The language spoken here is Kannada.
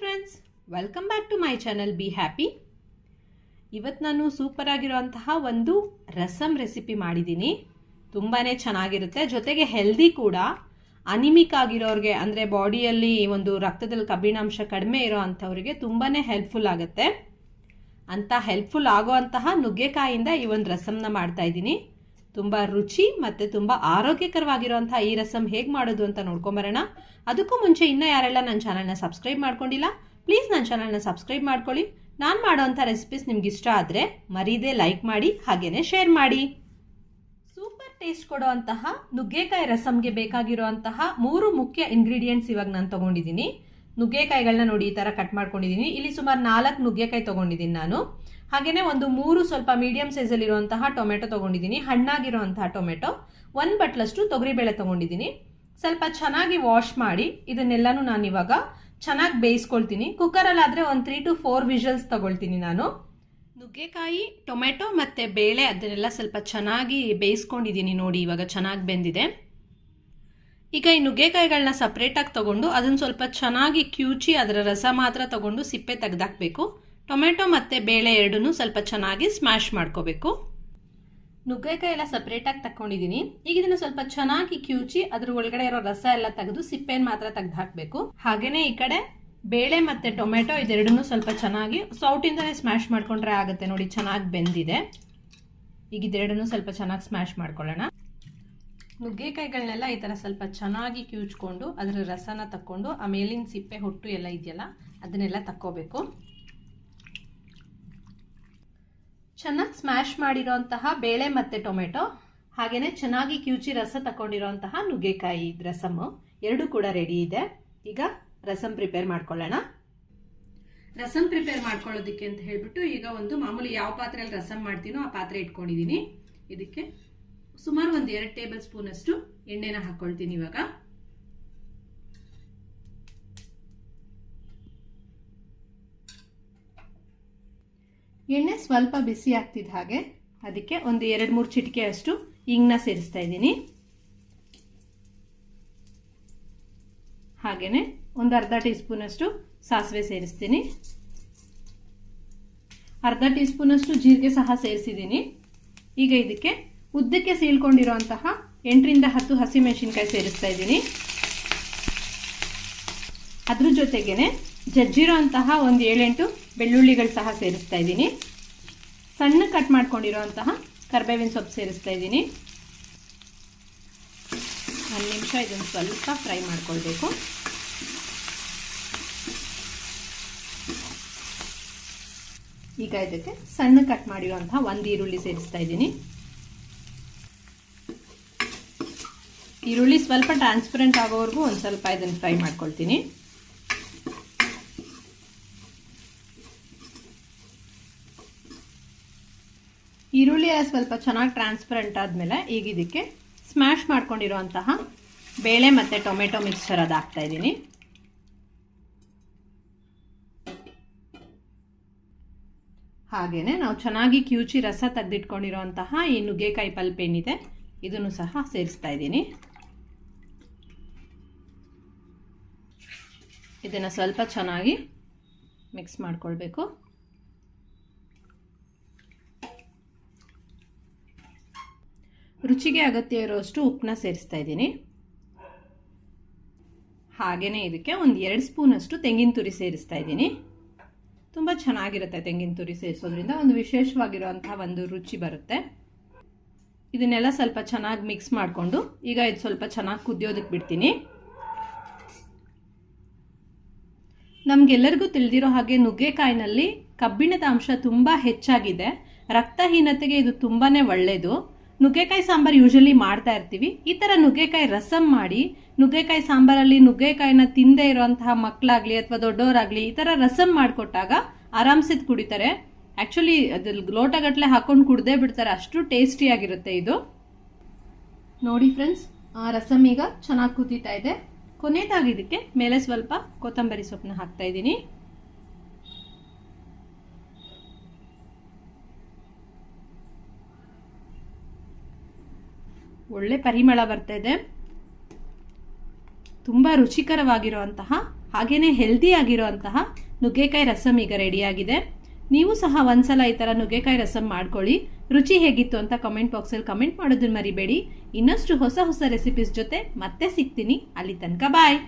Friends welcome back to my channel be happy ಇವತ್ತು ನಾನು ಸೂಪರ್ ಆಗಿರುವಂತಹ ಒಂದು ರಸಂ ರೆಸಿಪಿ ಮಾಡಿದ್ದೀನಿ. ತುಂಬಾ ಚೆನ್ನಾಗಿರುತ್ತೆ. ಜೊತೆಗೆ ಹೆಲ್ದಿ ಕೂಡ. ಅನಿಮಿಕ್ ಆಗಿರೋರಿಗೆ, ಅಂದರೆ ಬಾಡಿಯಲ್ಲಿ ಒಂದು ರಕ್ತದಲ್ಲಿ ಕಬ್ಬಿಣಾಂಶ ಕಡಿಮೆ ಇರೋ ಅಂಥವ್ರಿಗೆ ತುಂಬಾ ಹೆಲ್ಪ್ಫುಲ್ ಆಗುತ್ತೆ. ಅಂತ ಹೆಲ್ಪ್ಫುಲ್ ಆಗೋ ಅಂತಹ ನುಗ್ಗೆಕಾಯಿಂದ ಈ ಒಂದು ರಸಮ್ನ ಮಾಡ್ತಾ ಇದ್ದೀನಿ. ತುಂಬ ರುಚಿ ಮತ್ತು ತುಂಬ ಆರೋಗ್ಯಕರವಾಗಿರುವಂಥ ಈ ರಸಮ್ ಹೇಗೆ ಮಾಡೋದು ಅಂತ ನೋಡ್ಕೊಂಬರೋಣ. ಅದಕ್ಕೂ ಮುಂಚೆ ಇನ್ನೂ ಯಾರೆಲ್ಲ ನನ್ನ ಚಾನಲ್ನ ಸಬ್ಸ್ಕ್ರೈಬ್ ಮಾಡ್ಕೊಂಡಿಲ್ಲ, ಪ್ಲೀಸ್ ನನ್ನ ಚಾನಲ್ನ ಸಬ್ಸ್ಕ್ರೈಬ್ ಮಾಡ್ಕೊಳ್ಳಿ. ನಾನು ಮಾಡೋವಂಥ ರೆಸಿಪೀಸ್ ನಿಮ್ಗೆ ಇಷ್ಟ ಆದರೆ ಮರೀದೆ ಲೈಕ್ ಮಾಡಿ ಹಾಗೆಯೇ ಶೇರ್ ಮಾಡಿ. ಸೂಪರ್ ಟೇಸ್ಟ್ ಕೊಡುವಂತಹ ನುಗ್ಗೆಕಾಯಿ ರಸಮ್ಗೆ ಬೇಕಾಗಿರುವಂತಹ ಮೂರು ಮುಖ್ಯ ಇಂಗ್ರೀಡಿಯೆಂಟ್ಸ್ ಇವಾಗ ನಾನು ತೊಗೊಂಡಿದ್ದೀನಿ. ನುಗ್ಗೆಕಾಯಿಗಳನ್ನ ನೋಡಿ ಈ ಥರ ಕಟ್ ಮಾಡ್ಕೊಂಡಿದ್ದೀನಿ ಇಲ್ಲಿ ಸುಮಾರು ನಾಲ್ಕು ನುಗ್ಗೆಕಾಯಿ ತಗೊಂಡಿದ್ದೀನಿ ನಾನು. ಹಾಗೆಯೇ ಒಂದು ಮೂರು ಸ್ವಲ್ಪ ಮೀಡಿಯಂ ಸೈಜಲ್ಲಿರುವಂತಹ ಟೊಮೆಟೊ ತಗೊಂಡಿದ್ದೀನಿ ಹಣ್ಣಾಗಿರುವಂತಹ ಟೊಮೆಟೊ. ಒಂದು ಬಟ್ಲಷ್ಟು ತೊಗರಿಬೇಳೆ ತೊಗೊಂಡಿದ್ದೀನಿ ಸ್ವಲ್ಪ ಚೆನ್ನಾಗಿ ವಾಶ್ ಮಾಡಿ ಇದನ್ನೆಲ್ಲಾನು ನಾನು ಇವಾಗ ಚೆನ್ನಾಗಿ ಬೇಯಿಸ್ಕೊಳ್ತೀನಿ. ಕುಕ್ಕರಲ್ಲಾದರೆ ಒಂದು ತ್ರೀ ಟು ಫೋರ್ ವಿಷಲ್ಸ್ ತಗೊಳ್ತೀನಿ ನಾನು. ನುಗ್ಗೆಕಾಯಿ, ಟೊಮೆಟೊ ಮತ್ತು ಬೇಳೆ ಅದನ್ನೆಲ್ಲ ಸ್ವಲ್ಪ ಚೆನ್ನಾಗಿ ಬೇಯಿಸ್ಕೊಂಡಿದ್ದೀನಿ ನೋಡಿ ಇವಾಗ ಚೆನ್ನಾಗಿ ಬೆಂದಿದೆ. ಈಗ ಈ ನುಗ್ಗೆಕಾಯಿಗಳನ್ನ ಸಪ್ರೇಟಾಗಿ ತೊಗೊಂಡು ಅದನ್ನು ಸ್ವಲ್ಪ ಚೆನ್ನಾಗಿ ಕ್ಯೂಚಿ ಅದರ ರಸ ಮಾತ್ರ ತೊಗೊಂಡು ಸಿಪ್ಪೆ ತೆಗೆದಾಕ್ಬೇಕು. ಟೊಮೆಟೊ ಮತ್ತು ಬೇಳೆ ಎರಡನ್ನೂ ಸ್ವಲ್ಪ ಚೆನ್ನಾಗಿ ಸ್ಮ್ಯಾಶ್ ಮಾಡ್ಕೋಬೇಕು. ನುಗ್ಗೆಕಾಯಿ ಎಲ್ಲ ಸಪ್ರೇಟಾಗಿ ತಕ್ಕೊಂಡಿದ್ದೀನಿ ಈಗ ಇದನ್ನು ಸ್ವಲ್ಪ ಚೆನ್ನಾಗಿ ಕ್ಯೂಚಿ ಅದ್ರ ಒಳಗಡೆ ಇರೋ ರಸ ಎಲ್ಲ ತೆಗೆದು ಸಿಪ್ಪೆನ ಮಾತ್ರ ತೆಗೆದು ಹಾಕಬೇಕು ಹಾಗೇನೆ ಈ ಕಡೆ ಬೇಳೆ ಮತ್ತು ಟೊಮೆಟೊ ಇದೆರಡನ್ನೂ ಸ್ವಲ್ಪ ಚೆನ್ನಾಗಿ ಸೌಟಿಂದಲೇ ಸ್ಮ್ಯಾಶ್ ಮಾಡ್ಕೊಂಡ್ರೆ ಆಗುತ್ತೆ ನೋಡಿ, ಚೆನ್ನಾಗಿ ಬೆಂದಿದೆ. ಈಗ ಇದೆರಡನ್ನೂ ಸ್ವಲ್ಪ ಚೆನ್ನಾಗಿ ಸ್ಮ್ಯಾಶ್ ಮಾಡ್ಕೊಳ್ಳೋಣ. ನುಗ್ಗೆಕಾಯಿಗಳನ್ನೆಲ್ಲ ಈ ಥರ ಸ್ವಲ್ಪ ಚೆನ್ನಾಗಿ ಕ್ಯೂಚ್ಕೊಂಡು ಅದರ ರಸನ ತಕ್ಕೊಂಡು ಆ ಮೇಲಿನ ಸಿಪ್ಪೆ ಹೊಟ್ಟು ಎಲ್ಲ ಇದೆಯಲ್ಲ, ಅದನ್ನೆಲ್ಲ ತಕ್ಕೋಬೇಕು. ಚೆನ್ನಾಗಿ ಸ್ಮ್ಯಾಶ್ ಮಾಡಿರೋಂತಹ ಬೇಳೆ ಮತ್ತು ಟೊಮೆಟೊ ಹಾಗೆಯೇ ಚೆನ್ನಾಗಿ ಕ್ಯೂಚಿ ರಸ ತಗೊಂಡಿರೋಂತಹ ನುಗ್ಗೆಕಾಯಿ ರಸಮ್ಮು ಎರಡು ಕೂಡ ರೆಡಿ ಇದೆ. ಈಗ ರಸಂ ಪ್ರಿಪೇರ್ ಮಾಡ್ಕೊಳ್ಳೋಣ. ರಸಂ ಪ್ರಿಪೇರ್ ಮಾಡ್ಕೊಳ್ಳೋದಕ್ಕೆ ಅಂತ ಹೇಳ್ಬಿಟ್ಟು ಈಗ ಒಂದು ಮಾಮೂಲಿ ಯಾವ ಪಾತ್ರೆಯಲ್ಲಿ ರಸಂ ಮಾಡ್ತೀನೋ ಆ ಪಾತ್ರೆ ಇಟ್ಕೊಂಡಿದ್ದೀನಿ. ಇದಕ್ಕೆ ಸುಮಾರು ಒಂದು ಎರಡು ಟೇಬಲ್ ಸ್ಪೂನ್ ಅಷ್ಟು ಎಣ್ಣೆನ ಹಾಕೊಳ್ತೀನಿ ಇವಾಗ. ಎಣ್ಣೆ ಸ್ವಲ್ಪ ಬಿಸಿ ಆಗ್ತಿದ್ದ ಹಾಗೆ ಅದಕ್ಕೆ ಒಂದು ಎರಡು ಮೂರು ಚಿಟಿಕೆ ಅಷ್ಟು ಇಂಗ್ನ ಸೇರಿಸ್ತಾ ಇದ್ದೀನಿ. ಹಾಗೆಯೇ ಒಂದು ಅರ್ಧ ಟೀ ಸ್ಪೂನ್ ಅಷ್ಟು ಸಾಸಿವೆ ಸೇರಿಸ್ತೀನಿ. ಅರ್ಧ ಟೀ ಸ್ಪೂನ್ ಅಷ್ಟು ಜೀರಿಗೆ ಸಹ ಸೇರಿಸಿದ್ದೀನಿ. ಈಗ ಇದಕ್ಕೆ ಉದ್ದಕ್ಕೆ ಸೀಳ್ಕೊಂಡಿರುವಂತಹ ಎಂಟರಿಂದ ಹತ್ತು ಹಸಿಮೆಣಸಿನ್ಕಾಯಿ ಸೇರಿಸ್ತಾ ಇದ್ದೀನಿ. ಅದ್ರ ಜೊತೆಗೇನೆ ಜಜ್ಜಿರೋ ಅಂತಹ ಒಂದು ಏಳೆಂಟು ಬೆಳ್ಳುಳ್ಳಿಗಳು ಸಹ ಸೇರಿಸ್ತಾ ಇದ್ದೀನಿ. ಸಣ್ಣ ಕಟ್ ಮಾಡ್ಕೊಂಡಿರುವಂತಹ ಕರ್ಬೇವಿನ ಸೊಪ್ಪು ಸೇರಿಸ್ತಾ ಇದ್ದೀನಿ. ಒಂದು ನಿಮಿಷ ಇದನ್ನು ಸ್ವಲ್ಪ ಫ್ರೈ ಮಾಡ್ಕೊಳ್ಬೇಕು. ಈಗ ಇದಕ್ಕೆ ಸಣ್ಣ ಕಟ್ ಮಾಡಿರುವಂತಹ ಒಂದು ಈರುಳ್ಳಿ ಸೇರಿಸ್ತಾ ಇದ್ದೀನಿ. ಈರುಳ್ಳಿ ಸ್ವಲ್ಪ ಟ್ರಾನ್ಸ್ಪರೆಂಟ್ ಆಗೋವರೆಗೂ ಒಂದು ಸ್ವಲ್ಪ ಇದನ್ನು ಫ್ರೈ ಮಾಡ್ಕೊಳ್ತೀನಿ. ಈರುಳ್ಳಿ ಸ್ವಲ್ಪ ಚೆನ್ನಾಗಿ ಟ್ರಾನ್ಸ್ಪರೆಂಟ್ ಆದಮೇಲೆ ಈಗ ಇದಕ್ಕೆ ಸ್ಮ್ಯಾಶ್ ಮಾಡ್ಕೊಂಡಿರುವಂತಹ ಬೇಳೆ ಮತ್ತು ಟೊಮೆಟೊ ಮಿಕ್ಸ್ಚರ್ ಅದು ಹಾಕ್ತಾ ಇದ್ದೀನಿ. ಹಾಗೆಯೇ ನಾವು ಚೆನ್ನಾಗಿ ಕ್ಯೂಚಿ ರಸ ತೆಗೆದಿಟ್ಕೊಂಡಿರುವಂತಹ ಈ ನುಗ್ಗೆಕಾಯಿ ಪಲ್ಪ್ ಏನಿದೆ, ಇದನ್ನು ಸಹ ಸೇರಿಸ್ತಾ ಇದ್ದೀನಿ. ಇದನ್ನು ಸ್ವಲ್ಪ ಚೆನ್ನಾಗಿ ಮಿಕ್ಸ್ ಮಾಡಿಕೊಳ್ಬೇಕು. ರುಚಿಗೆ ಅಗತ್ಯ ಇರೋಷ್ಟು ಉಪ್ಪನ್ನ ಸೇರಿಸ್ತಾ ಇದ್ದೀನಿ. ಹಾಗೆಯೇ ಇದಕ್ಕೆ ಒಂದು ಎರಡು ಸ್ಪೂನಷ್ಟು ತೆಂಗಿನ ತುರಿ ಸೇರಿಸ್ತಾ ಇದ್ದೀನಿ. ತುಂಬ ಚೆನ್ನಾಗಿರುತ್ತೆ ತೆಂಗಿನ ತುರಿ ಸೇರಿಸೋದ್ರಿಂದ, ಒಂದು ವಿಶೇಷವಾಗಿರುವಂತಹ ಒಂದು ರುಚಿ ಬರುತ್ತೆ. ಇದನ್ನೆಲ್ಲ ಸ್ವಲ್ಪ ಚೆನ್ನಾಗಿ ಮಿಕ್ಸ್ ಮಾಡಿಕೊಂಡು, ಈಗ ಇದು ಸ್ವಲ್ಪ ಚೆನ್ನಾಗಿ ಕುದಿಯೋದಕ್ಕೆ ಬಿಡ್ತೀನಿ. ನಮಗೆಲ್ಲರಿಗೂ ತಿಳಿದಿರೋ ಹಾಗೆ ನುಗ್ಗೆಕಾಯಿನಲ್ಲಿ ಕಬ್ಬಿಣದ ಅಂಶ ತುಂಬ ಹೆಚ್ಚಾಗಿದೆ. ರಕ್ತಹೀನತೆಗೆ ಇದು ತುಂಬಾ ಒಳ್ಳೆಯದು ನುಗ್ಗೆಕಾಯಿ ಸಾಂಬಾರು ಯೂಶಲಿ ಮಾಡ್ತಾ ಇರ್ತೀವಿ. ಈ ಥರ ನುಗ್ಗೆಕಾಯಿ ರಸಂ ಮಾಡಿ, ನುಗ್ಗೆಕಾಯಿ ಸಾಂಬಾರಲ್ಲಿ ನುಗ್ಗೆಕಾಯಿನ ತಿಂದೇ ಇರೋಂತಹ ಮಕ್ಕಳಾಗಲಿ ಅಥವಾ ದೊಡ್ಡವರಾಗಲಿ ಈ ಥರ ರಸಂ ಮಾಡಿಕೊಟ್ಟಾಗ ಆರಾಮ್ಸಿದ್ ಕುಡಿತಾರೆ. ಆ್ಯಕ್ಚುಲಿ ಅದ್ರಲ್ಲಿ ಲೋಟಗಟ್ಟಲೆ ಹಾಕೊಂಡು ಕುಡ್ದೇ ಬಿಡ್ತಾರೆ. ಅಷ್ಟು ಟೇಸ್ಟಿಯಾಗಿರುತ್ತೆ ಇದು. ನೋಡಿ ಫ್ರೆಂಡ್ಸ್ ರಸಮ್ ಈಗ ಚೆನ್ನಾಗಿ ಕುದೀತಾ ಇದೆ. ಕೊನೆಯದಾಗಿ ಇದಕ್ಕೆ ಮೇಲೆ ಸ್ವಲ್ಪ ಕೊತ್ತಂಬರಿ ಸೊಪ್ಪನ್ನ ಹಾಕ್ತಾ ಇದ್ದೀನಿ. ಒಳ್ಳೆ ಪರಿಮಳ ಬರ್ತಾ ಇದೆ. ತುಂಬ ರುಚಿಕರವಾಗಿರುವಂತಹ, ಹಾಗೇನೆ ಹೆಲ್ದಿ ಆಗಿರುವಂತಹ ನುಗ್ಗೆಕಾಯಿ ರಸಮ್ ಈಗ ರೆಡಿಯಾಗಿದೆ ನೀವು ಸಹ ಒಂದ್ಸಲ ಈ ಥರ ನುಗ್ಗೆಕಾಯಿ ರಸಮ್ ಮಾಡ್ಕೊಳ್ಳಿ. ರುಚಿ ಹೇಗಿತ್ತು ಅಂತ ಕಮೆಂಟ್ ಬಾಕ್ಸಲ್ಲಿ ಕಮೆಂಟ್ ಮಾಡೋದನ್ನ ಮರಿಬೇಡಿ. ಇನ್ನಷ್ಟು ಹೊಸ ಹೊಸ ರೆಸಿಪೀಸ್ ಜೊತೆ ಮತ್ತೆ ಸಿಗ್ತೀನಿ. ಅಲ್ಲಿ ತನಕ ಬಾಯ್